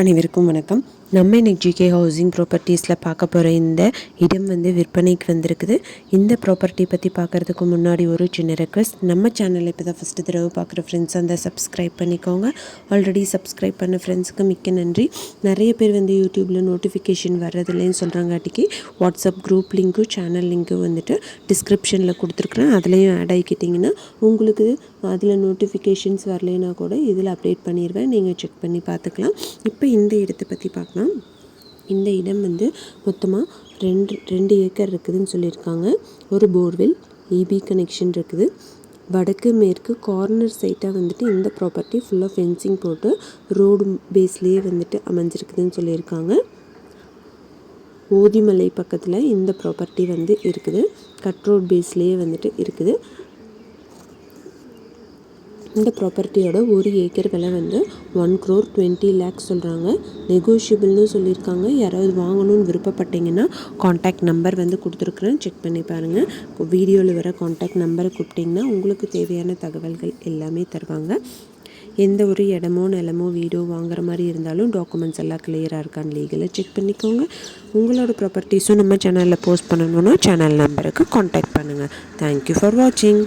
அனைவருக்கும் வணக்கம். நம்ம இன்னைக்கு ஜிகே ஹவுசிங் ப்ராப்பர்ட்டிஸில் பார்க்க போகிற இந்த இடம் வந்து விற்பனைக்கு வந்திருக்குது. இந்த ப்ராப்பர்ட்டி பற்றி பார்க்குறதுக்கு முன்னாடி ஒரு சின்ன ரெக்வஸ்ட் நம்ம சேனலில் இப்போ தான் ஃபஸ்ட்டு தடவை பார்க்குற ஃப்ரெண்ட்ஸ் அந்த சப்ஸ்கிரைப் பண்ணிக்கோங்க. ஆல்ரெடி சப்ஸ்கிரைப் பண்ண ஃப்ரெண்ட்ஸுக்கு மிக்க நன்றி. நிறைய பேர் வந்து யூடியூப்பில் நோட்டிஃபிகேஷன் வர்றதில்லைன்னு சொல்கிறாங்காட்டிக்கு வாட்ஸ்அப் குரூப் லிங்க்கும் சேனல் லிங்க்கும் வந்துட்டு டிஸ்கிரிப்ஷனில் கொடுத்துருக்குறேன். அதுலேயும் ஆட் ஆகிக்கிட்டிங்கன்னா உங்களுக்கு அதில் நோட்டிஃபிகேஷன்ஸ் வரலைன்னா கூட இதில் அப்டேட் பண்ணிடுவேன். நீங்கள் செக் பண்ணி பார்த்துக்கலாம். இப்போ இந்த இடத்தை பற்றி பார்க்கலாம். இந்த இடம் வந்து மொத்தமாக ரெண்டு ரெண்டு ஏக்கர் இருக்குதுன்னு சொல்லியிருக்காங்க. ஒரு போர்வெல் இபி கனெக்ஷன் இருக்குது. வடக்கு மேற்கு கார்னர் சைட்டாக வந்துட்டு இந்த ப்ராப்பர்ட்டி ஃபுல்லாக ஃபென்சிங் போட்டு ரோடு பேஸ்லேயே வந்துட்டு அமைஞ்சிருக்குதுன்னு சொல்லியிருக்காங்க. ஓதிமலை பக்கத்தில் இந்த ப்ராப்பர்ட்டி வந்து இருக்குது. கட் ரோட் பேஸ்லேயே வந்துட்டு இருக்குது. இந்த ப்ராப்பர்ட்டியோட ஒரு ஏக்கர் விலை வந்து ஒன் க்ரோர் டுவெண்ட்டி லேக்ஸ் சொல்கிறாங்க நெகோஷியபிள்னு சொல்லியிருக்காங்க. யாராவது வாங்கணும்னு விருப்பப்பட்டீங்கன்னா காண்டாக்ட் நம்பர் வந்து கொடுத்துருக்குறேன். செக் பண்ணி பாருங்கள் வீடியோவில் வர காண்டாக்ட் நம்பரை கூப்பிட்டிங்கன்னா உங்களுக்கு தேவையான தகவல்கள் எல்லாமே தருவாங்க. எந்த ஒரு இடமோ நிலமோ வீடோ வாங்குற மாதிரி இருந்தாலும் டாக்குமெண்ட்ஸ் எல்லாம் கிளியராக இருக்கான்னு லீகலாக செக் பண்ணிக்கோங்க. உங்களோட ப்ராப்பர்ட்டிஸும் நம்ம சேனலில் போஸ்ட் பண்ணணுன்னா சேனல் நம்பருக்கு காண்டாக்ட் பண்ணுங்கள் தேங்க்யூ ஃபார் வாட்சிங்